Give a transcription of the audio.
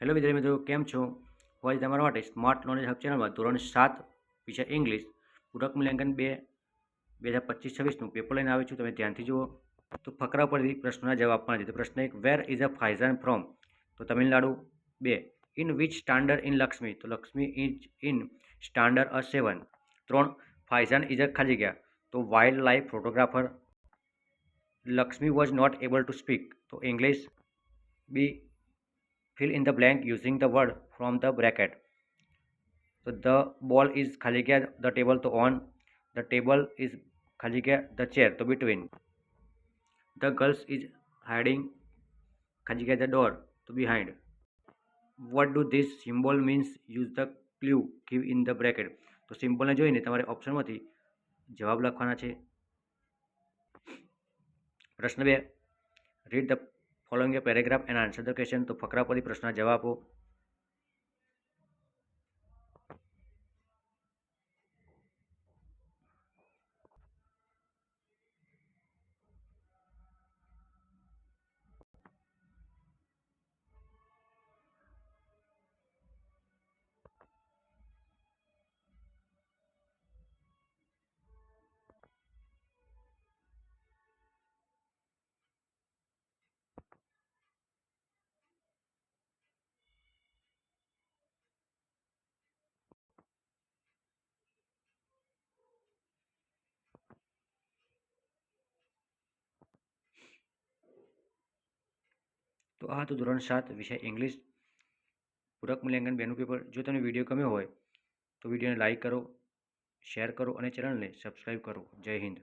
Hello વિદ્યાર્થી મિત્રો, કેમ છો? હોય તમારા માટે સ્માર્ટ નોલેજ હબ ચેનલમાં ધોરણ સાત વિષય ઇંગ્લિશ પૂરક મૂલ્યાંકન બે બે હજાર પચીસ છવ્વીસનું પેપર લઈને આવ્યું છું. તમે ધ્યાનથી જુઓ. તો ફકરા પરથી પ્રશ્નોના જવાબ આપવાના છે પ્રશ્ન એક વેર ઇઝ અ ફાઇઝન ફ્રોમ તો તમિલનાડુ. બે in which standard in Lakshmi તો Lakshmi is in standard a seven ત્રણ ફાઇઝન ઇઝ અ ખાલી ગયા તો wildlife photographer Lakshmi was not able to speak તો English B fill in the blank using the word from the bracket so the ball is ખાલી ગયા the table તો on the table is ખાલી ગયા the chair તો between the girls is hiding ખાલી ગયા the door તો behind what do this symbol means use the clue give in the bracket તો સિમ્બોલને જોઈને તમારે ઓપ્શનમાંથી જવાબ લખવાના છે પ્રશ્ન બે read the following paragraph and answer the question તો ફકરા પરથી પ્રશ્નના જવાબ આપો તો આ હતું ધોરણ સાત વિષય ઇંગ્લિશ. પૂરક મૂલ્યાંકન બેનું પેપર. જો તમને વીડિયો ગમ્યો હોય, તો વિડીયોને લાઇક કરો, શેર કરો અને ચેનલને સબસ્ક્રાઈબ કરો. જય હિન્દ.